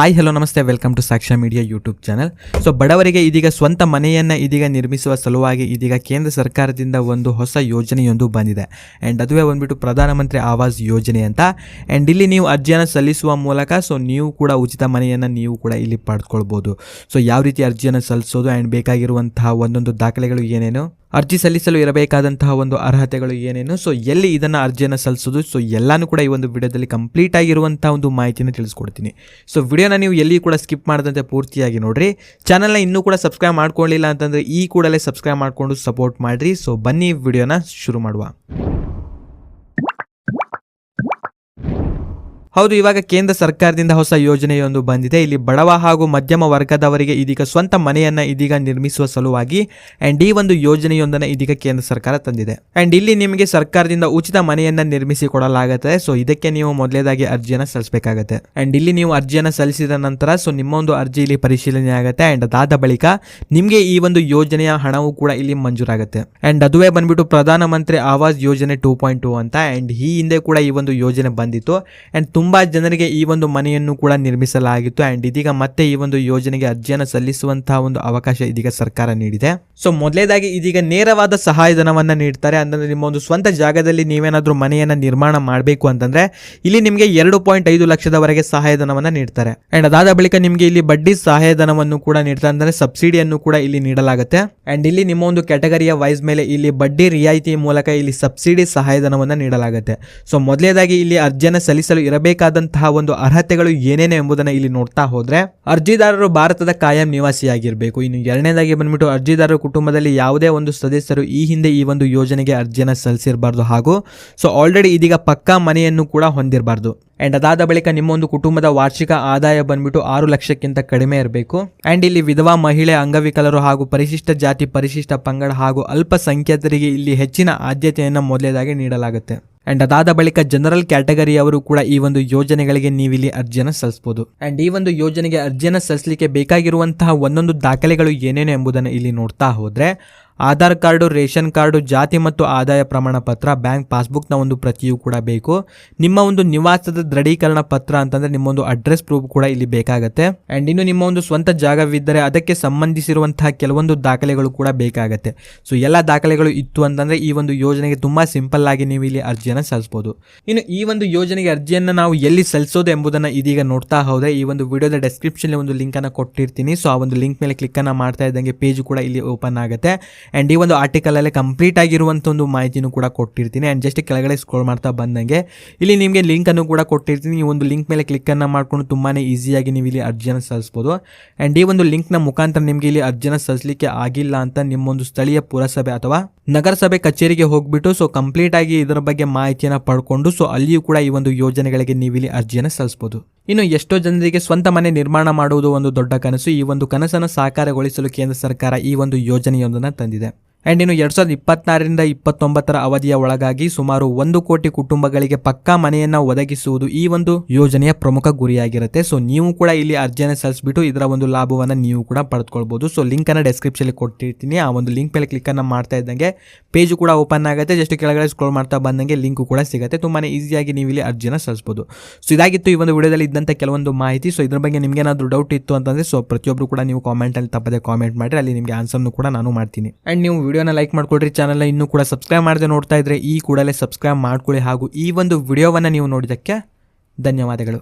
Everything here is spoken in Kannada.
ಹಾಯ್ ಹಲೋ ನಮಸ್ತೆ. Welcome to Sakshya media YouTube channel so ಬಡವರಿಗೆ ಇದೀಗ ಸ್ವಂತ ಮನೆಯನ್ನು ಇದೀಗ ನಿರ್ಮಿಸುವ ಸಲುವಾಗಿ ಇದೀಗ ಕೇಂದ್ರ ಸರ್ಕಾರದಿಂದ ಒಂದು ಹೊಸ ಯೋಜನೆಯೊಂದು ಬಂದಿದೆ. ಆ್ಯಂಡ್ ಅದುವೇ ಬಂದುಬಿಟ್ಟು ಪ್ರಧಾನಮಂತ್ರಿ ಆವಾಸ್ ಯೋಜನೆ ಅಂತ. ಆ್ಯಂಡ್ ಇಲ್ಲಿ ನೀವು ಅರ್ಜಿಯನ್ನು ಸಲ್ಲಿಸುವ ಮೂಲಕ ಸೊ ನೀವು ಕೂಡ ಉಚಿತ ಮನೆಯನ್ನು ನೀವು ಕೂಡ ಇಲ್ಲಿ ಪಡೆದುಕೊಳ್ಬೋದು ಸೊ ಯಾವ ರೀತಿ ಅರ್ಜಿಯನ್ನು ಸಲ್ಲಿಸೋದು? ಆ್ಯಂಡ್ ಬೇಕಾಗಿರುವಂತಹ ಒಂದೊಂದು ದಾಖಲೆಗಳು ಏನೇನು? ಅರ್ಜಿ ಸಲ್ಲಿಸಲು ಇರಬೇಕಾದಂತಹ ಒಂದು ಅರ್ಹತೆಗಳು ಏನೇನು? ಸೊ ಎಲ್ಲಿ ಇದನ್ನು ಅರ್ಜಿಯನ್ನು ಸಲ್ಲಿಸೋದು? ಸೊ ಎಲ್ಲಾನು ಕೂಡ ಈ ಒಂದು ವಿಡಿಯೋದಲ್ಲಿ ಕಂಪ್ಲೀಟ್ ಆಗಿರುವಂತಹ ಒಂದು ಮಾಹಿತಿನ ತಿಳಿಸ್ಕೊಡ್ತೀನಿ. ಸೊ ವಿಡಿಯೋನ ನೀವು ಎಲ್ಲಿ ಕೂಡ ಸ್ಕಿಪ್ ಮಾಡದಂತೆ ಪೂರ್ತಿಯಾಗಿ ನೋಡ್ರಿ. ಚಾನಲ್ನ ಇನ್ನೂ ಕೂಡ ಸಬ್ಸ್ಕ್ರೈಬ್ ಮಾಡ್ಕೊಳ್ಳಿಲ್ಲ ಅಂತಂದರೆ ಈ ಕೂಡಲೇ ಸಬ್ಸ್ಕ್ರೈಬ್ ಮಾಡಿಕೊಂಡು ಸಪೋರ್ಟ್ ಮಾಡಿರಿ. ಸೊ ಬನ್ನಿ ವಿಡಿಯೋನ ಶುರು ಮಾಡುವ. ಹೌದು, ಇವಾಗ ಕೇಂದ್ರ ಸರ್ಕಾರದಿಂದ ಹೊಸ ಯೋಜನೆಯೊಂದು ಬಂದಿದೆ. ಇಲ್ಲಿ ಬಡವ ಹಾಗೂ ಮಧ್ಯಮ ವರ್ಗದವರಿಗೆ ಇದೀಗ ಸ್ವಂತ ಮನೆಯನ್ನ ಇದೀಗ ನಿರ್ಮಿಸುವ ಸಲುವಾಗಿ ಅಂಡ್ ಈ ಒಂದು ಯೋಜನೆಯೊಂದನ್ನು ಇದೀಗ ಕೇಂದ್ರ ಸರ್ಕಾರ ತಂದಿದೆ. ಅಂಡ್ ಇಲ್ಲಿ ನಿಮಗೆ ಸರ್ಕಾರದಿಂದ ಉಚಿತ ಮನೆಯನ್ನ ನಿರ್ಮಿಸಿ ಕೊಡಲಾಗುತ್ತೆ ಸೊ ಇದಕ್ಕೆ ನೀವು ಮೊದಲೇದಾಗಿ ಅರ್ಜಿಯನ್ನು ಸಲ್ಲಿಸಬೇಕಾಗುತ್ತೆ. ಅಂಡ್ ಇಲ್ಲಿ ನೀವು ಅರ್ಜಿಯನ್ನು ಸಲ್ಲಿಸಿದ ನಂತರ ಸೊ ನಿಮ್ಮ ಒಂದು ಅರ್ಜಿ ಇಲ್ಲಿ ಪರಿಶೀಲನೆ ಆಗುತ್ತೆ. ಅಂಡ್ ಅದಾದ ಬಳಿಕ ನಿಮಗೆ ಈ ಒಂದು ಯೋಜನೆಯ ಹಣವು ಕೂಡ ಇಲ್ಲಿ ಮಂಜೂರಾಗುತ್ತೆ. ಅಂಡ್ ಅದುವೇ ಬಂದ್ಬಿಟ್ಟು Pradhanmantri Awas Yojana two point two ಅಂತ. ಅಂಡ್ ಈ ಹಿಂದೆ ಕೂಡ ಈ ಒಂದು ಯೋಜನೆ ಬಂದಿತ್ತು. ಅಂಡ್ ತುಂಬಾ ಜನರಿಗೆ ಈ ಒಂದು ಮನೆಯನ್ನು ಕೂಡ ನಿರ್ಮಿಸಲಾಗಿತ್ತು. ಅಂಡ್ ಇದೀಗ ಮತ್ತೆ ಈ ಒಂದು ಯೋಜನೆಗೆ ಅರ್ಜಿಯನ್ನು ಸಲ್ಲಿಸುವಂತಹ ಒಂದು ಅವಕಾಶ ಇದೀಗ ಸರ್ಕಾರ ನೀಡಿದೆ. ಸೊ ಮೊದಲೇದಾಗಿ ಇದೀಗ ನೇರವಾದ ಸಹಾಯಧನವನ್ನ ನೀಡ್ತಾರೆ. ಅಂದ್ರೆ ನಿಮ್ಮ ಒಂದು ಸ್ವಂತ ಜಾಗದಲ್ಲಿ ನೀವೇನಾದ್ರೂ ಮನೆಯನ್ನ ನಿರ್ಮಾಣ ಮಾಡಬೇಕು ಅಂತಂದ್ರೆ ಇಲ್ಲಿ ನಿಮಗೆ ಎರಡು ಪಾಯಿಂಟ್ ಐದು ಲಕ್ಷದವರೆಗೆ ಸಹಾಯಧನವನ್ನ ನೀಡ್ತಾರೆ. ಅಂಡ್ ಅದಾದ ಬಳಿಕ ನಿಮಗೆ ಇಲ್ಲಿ ಬಡ್ಡಿ ಸಹಾಯಧನವನ್ನು ಕೂಡ ನೀಡ್ತಾರೆ. ಅಂದ್ರೆ ಸಬ್ಸಿಡಿಯನ್ನು ಕೂಡ ಇಲ್ಲಿ ನೀಡಲಾಗುತ್ತೆ. ಅಂಡ್ ಇಲ್ಲಿ ನಿಮ್ಮ ಒಂದು ಕ್ಯಾಟಗರಿಯ ವೈಸ್ ಮೇಲೆ ಇಲ್ಲಿ ಬಡ್ಡಿ ರಿಯಾಯಿತಿ ಮೂಲಕ ಇಲ್ಲಿ ಸಬ್ಸಿಡಿ ಸಹಾಯಧನವನ್ನ ನೀಡಲಾಗುತ್ತೆ. ಸೊ ಮೊದಲೇದಾಗಿ ಇಲ್ಲಿ ಅರ್ಜಿಯನ್ನು ಸಲ್ಲಿಸಲು ಇರಬೇಕಾದಂತಹ ಒಂದು ಅರ್ಹತೆಗಳು ಏನೇನು ಎಂಬುದನ್ನು ಇಲ್ಲಿ ನೋಡ್ತಾ ಹೋದ್ರೆ, ಅರ್ಜಿದಾರರು ಭಾರತದ ಕಾಯಂ ನಿವಾಸಿಯಾಗಿರಬೇಕು. ಇನ್ನು ಎರಡನೇದಾಗಿ ಬಂದ್ಬಿಟ್ಟು ಅರ್ಜಿದಾರರ ಕುಟುಂಬದಲ್ಲಿ ಯಾವುದೇ ಒಂದು ಸದಸ್ಯರು ಈ ಹಿಂದೆ ಈ ಒಂದು ಯೋಜನೆಗೆ ಅರ್ಜಿಯನ್ನು ಸಲ್ಲಿಸಿರಬಾರ್ದು. ಹಾಗೂ ಸೊ ಆಲ್ರೆಡಿ ಇದೀಗ ಪಕ್ಕಾ ಮನೆಯನ್ನು ಕೂಡ ಹೊಂದಿರಬಾರ್ದು. ಅಂಡ್ ಅದಾದ ಬಳಿಕ ನಿಮ್ಮ ಒಂದು ಕುಟುಂಬದ ವಾರ್ಷಿಕ ಆದಾಯ ಬಂದ್ಬಿಟ್ಟು ಆರು ಲಕ್ಷಕ್ಕಿಂತ ಕಡಿಮೆ ಇರಬೇಕು. ಅಂಡ್ ಇಲ್ಲಿ ವಿಧವಾ, ಮಹಿಳೆ, ಅಂಗವಿಕಲರು ಹಾಗೂ ಪರಿಶಿಷ್ಟ ಜಾತಿ, ಪರಿಶಿಷ್ಟ ಪಂಗಡ ಹಾಗೂ ಅಲ್ಪಸಂಖ್ಯಾತರಿಗೆ ಇಲ್ಲಿ ಹೆಚ್ಚಿನ ಆದ್ಯತೆಯನ್ನು ಮೊದಲೇದಾಗಿ ನೀಡಲಾಗುತ್ತೆ. ಅಂಡ್ ಅದಾದ ಬಳಿಕ ಜನರಲ್ ಕ್ಯಾಟಗರಿಯವರು ಕೂಡ ಈ ಒಂದು ಯೋಜನೆಗಳಿಗೆ ನೀವಿಲ್ಲಿ ಅರ್ಜಿಯನ್ನು ಸಲ್ಲಿಸಬಹುದು. ಅಂಡ್ ಈ ಒಂದು ಯೋಜನೆಗೆ ಅರ್ಜಿಯನ್ನು ಸಲ್ಲಿಸಲಿಕ್ಕೆ ಬೇಕಾಗಿರುವಂತಹ ಒಂದೊಂದು ದಾಖಲೆಗಳು ಏನೇನು ಎಂಬುದನ್ನು ಇಲ್ಲಿ ನೋಡ್ತಾ ಹೋದ್ರೆ ಆಧಾರ್ ಕಾರ್ಡು, ರೇಷನ್ ಕಾರ್ಡು, ಜಾತಿ ಮತ್ತು ಆದಾಯ ಪ್ರಮಾಣ ಪತ್ರ, ಬ್ಯಾಂಕ್ ಪಾಸ್ಬುಕ್ನ ಒಂದು ಪ್ರತಿಯೂ ಕೂಡ ಬೇಕು. ನಿಮ್ಮ ಒಂದು ನಿವಾಸದ ದೃಢೀಕರಣ ಪತ್ರ ಅಂತಂದ್ರೆ ನಿಮ್ಮ ಒಂದು ಅಡ್ರೆಸ್ ಪ್ರೂಫ್ ಕೂಡ ಇಲ್ಲಿ ಬೇಕಾಗುತ್ತೆ. ಅಂಡ್ ಇನ್ನು ನಿಮ್ಮ ಒಂದು ಸ್ವಂತ ಜಾಗವಿದ್ದರೆ ಅದಕ್ಕೆ ಸಂಬಂಧಿಸಿರುವಂತಹ ಕೆಲವೊಂದು ದಾಖಲೆಗಳು ಕೂಡ ಬೇಕಾಗುತ್ತೆ. ಸೊ ಎಲ್ಲ ದಾಖಲೆಗಳು ಇತ್ತು ಅಂತಂದ್ರೆ ಈ ಒಂದು ಯೋಜನೆಗೆ ತುಂಬಾ ಸಿಂಪಲ್ ಆಗಿ ನೀವು ಇಲ್ಲಿ ಅರ್ಜಿಯನ್ನು ಸಲ್ಲಿಸಬಹುದು ಇನ್ನು ಈ ಒಂದು ಯೋಜನೆಗೆ ಅರ್ಜಿಯನ್ನು ನಾವು ಎಲ್ಲಿ ಸಲ್ಲಿಸೋದು ಎಂಬುದನ್ನು ಇದೀಗ ನೋಡ್ತಾ ಹೋದ್ರೆ ಈ ಒಂದು ವಿಡಿಯೋದ ಡೆಸ್ಕ್ರಿಪ್ಷನ್ ಒಂದು ಲಿಂಕ್ ಅನ್ನು ಕೊಟ್ಟಿರ್ತೀನಿ. ಸೊ ಆ ಒಂದು ಲಿಂಕ್ ಮೇಲೆ ಕ್ಲಿಕ್ ಅನ್ನ ಮಾಡ್ತಾ ಇದ್ದಂಗೆ ಪೇಜ್ ಕೂಡ ಇಲ್ಲಿ ಓಪನ್ ಆಗುತ್ತೆ. ಆ್ಯಂಡ್ ಈ ಒಂದು ಆರ್ಟಿಕಲಲ್ಲೇ ಕಂಪ್ಲೀಟ್ ಆಗಿರುವಂಥ ಒಂದು ಮಾಹಿತಿನೂ ಕೂಡ ಕೊಟ್ಟಿರ್ತೀನಿ. ಆ್ಯಂಡ್ ಜಸ್ಟ್ ಕೆಳಗಡೆ ಸ್ಕ್ರೋಲ್ ಮಾಡ್ತಾ ಬಂದಂಗೆ, ಇಲ್ಲಿ ನಿಮಗೆ ಲಿಂಕನ್ನು ಕೂಡ ಕೊಟ್ಟಿರ್ತೀನಿ. ಈ ಒಂದು ಲಿಂಕ್ ಮೇಲೆ ಕ್ಲಿಕ್ಕನ್ನು ಮಾಡಿಕೊಂಡು ತುಂಬಾ ಈಸಿಯಾಗಿ ನೀವು ಇಲ್ಲಿ ಅರ್ಜಿಯನ್ನು ಸಲ್ಲಿಸ್ಬೋದು. ಆ್ಯಂಡ್ ಈ ಒಂದು ಲಿಂಕ್ನ ಮುಖಾಂತರ ನಿಮಗೆ ಇಲ್ಲಿ ಅರ್ಜಿಯನ್ನು ಸಲ್ಲಿಸಲಿಕ್ಕೆ ಆಗಿಲ್ಲ ಅಂತ ನಿಮ್ಮೊಂದು ಸ್ಥಳೀಯ ಪುರಸಭೆ ಅಥವಾ ನಗರಸಭೆ ಕಚೇರಿಗೆ ಹೋಗ್ಬಿಟ್ಟು ಸೊ ಕಂಪ್ಲೀಟ್ ಆಗಿ ಇದರ ಬಗ್ಗೆ ಮಾಹಿತಿಯನ್ನು ಪಡ್ಕೊಂಡು ಸೊ ಅಲ್ಲಿಯೂ ಕೂಡ ಈ ಒಂದು ಯೋಜನೆಗಳಿಗೆ ನೀವು ಇಲ್ಲಿ ಅರ್ಜಿಯನ್ನು ಸಲ್ಲಿಸಬಹುದು ಇನ್ನು ಎಷ್ಟೋ ಜನರಿಗೆ ಸ್ವಂತ ಮನೆ ನಿರ್ಮಾಣ ಮಾಡುವುದು ಒಂದು ದೊಡ್ಡ ಕನಸು. ಈ ಒಂದು ಕನಸನ್ನು ಸಾಕಾರಗೊಳಿಸಲು ಕೇಂದ್ರ ಸರ್ಕಾರ ಈ ಒಂದು ಯೋಜನೆಯೊಂದನ್ನು ತಂದಿದೆ. ಆ್ಯಂಡ್ ಇನ್ನು ಎರಡು ಸಾವಿರದ ಇಪ್ಪತ್ನಾರರಿಂದ ಇಪ್ಪತ್ತೊಂಬತ್ತರ ಅವಧಿಯ ಒಳಗಾಗಿ ಸುಮಾರು ಒಂದು ಕೋಟಿ ಕುಟುಂಬಗಳಿಗೆ ಪಕ್ಕಾ ಮನೆಯನ್ನು ಒದಗಿಸುವುದು ಈ ಒಂದು ಯೋಜನೆಯ ಪ್ರಮುಖ ಗುರಿಯಾಗಿರುತ್ತೆ. ಸೊ ನೀವು ಕೂಡ ಇಲ್ಲಿ ಅರ್ಜಿಯನ್ನು ಸಲ್ಲಿಸಿಬಿಟ್ಟು ಇದರ ಒಂದು ಲಾಭವನ್ನು ನೀವು ಕೂಡ ಪಡೆದುಕೊಳ್ಬೋದು. ಸೊ ಲಿಂಕನ್ನು ಡೆಸ್ಕ್ರಿಪ್ಷನ್ ಕೊಟ್ಟಿರ್ತೀನಿ. ಆ ಒಂದು ಲಿಂಕ್ ಮೇಲೆ ಕ್ಲಿಕ್ಕನ್ನು ಮಾಡ್ತಾ ಇದ್ದಂಗೆ ಪೇಜು ಕೂಡ ಓಪನ್ ಆಗುತ್ತೆ. ಜಸ್ಟ್ ಕೆಳಗಡೆ ಸ್ಕ್ರೋಲ್ ಮಾಡ್ತಾ ಬಂದಂಗೆ ಲಿಂಕು ಕೂಡ ಸಿಗುತ್ತೆ. ತುಂಬಾ ಈಸಿಯಾಗಿ ನೀವು ಇಲ್ಲಿ ಅರ್ಜಿಯನ್ನು ಸಲ್ಲಿಸ್ಬೋದು. ಸೊ ಇದಾಗಿತ್ತು ಈ ಒಂದು ವಿಡಿಯೋದಲ್ಲಿ ಇದ್ದಂಥ ಕೆಲವೊಂದು ಮಾಹಿತಿ. ಸೊ ಇದ್ರ ಬಗ್ಗೆ ನಿಮ್ಗೆ ಏನಾದರೂ ಡೌಟ್ ಇತ್ತು ಅಂತಂದರೆ ಸೊ ಪ್ರತಿಯೊಬ್ಬರು ಕೂಡ ನೀವು ಕಾಮೆಂಟಲ್ಲಿ ತಪ್ಪದೆ ಕಾಮೆಂಟ್ ಮಾಡಿ ಅಲ್ಲಿ ನಿಮಗೆ ಆನ್ಸರ್ನು ಕೂಡ ನಾನು ಮಾಡ್ತೀನಿ. ಆ್ಯಂಡ್ ನೀವು ವಿಡಿಯೋನ ಲೈಕ್ ಮಾಡ್ಕೊಳ್ರಿ ಚಾನಲ್ನ ಇನ್ನೂ ಕೂಡ ಸಬ್ಸ್ಕ್ರೈಬ್ ಮಾಡದೆ ನೋಡ್ತಾ ಇದ್ರೆ ಈ ಕೂಡಲೇ ಸಬ್ಸ್ಕ್ರೈಬ್ ಮಾಡ್ಕೊಳ್ಳಿ ಹಾಗೂ ಈ ಒಂದು ವಿಡಿಯೋವನ್ನು ನೀವು ನೋಡಿದ್ದಕ್ಕೆ ಧನ್ಯವಾದಗಳು.